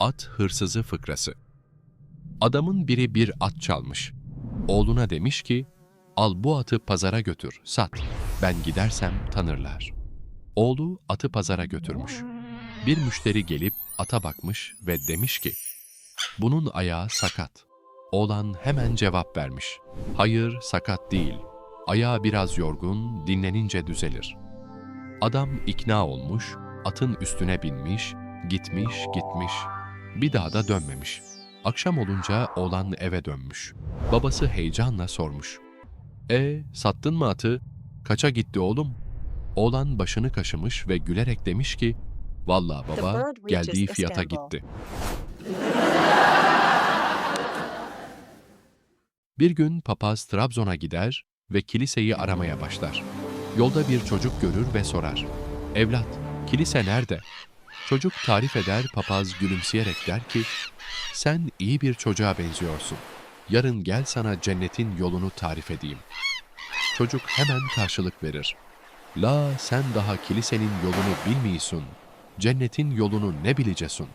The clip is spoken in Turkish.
At hırsızı fıkrası. Adamın biri bir at çalmış. Oğluna demiş ki, al bu atı pazara götür, sat. Ben gidersem tanırlar. Oğlu atı pazara götürmüş. Bir müşteri gelip ata bakmış ve demiş ki, bunun ayağı sakat. Oğlan hemen cevap vermiş. Hayır, sakat değil. Ayağı biraz yorgun, dinlenince düzelir. Adam ikna olmuş, atın üstüne binmiş, gitmiş, gitmiş. Bir daha da dönmemiş. Akşam olunca oğlan eve dönmüş. Babası heyecanla sormuş. E, sattın mı atı? Kaça gitti oğlum? Oğlan başını kaşımış ve gülerek demiş ki, Vallahi The baba geldiği fiyata gitti. Bir gün papaz Trabzon'a gider ve kiliseyi aramaya başlar. Yolda bir çocuk görür ve sorar. Evlat, kilise nerede? Çocuk tarif eder, papaz gülümseyerek der ki, sen iyi bir çocuğa benziyorsun. Yarın gel sana cennetin yolunu tarif edeyim. Çocuk hemen karşılık verir. La sen daha kilisenin yolunu bilmiyorsun. Cennetin yolunu ne bileceksin?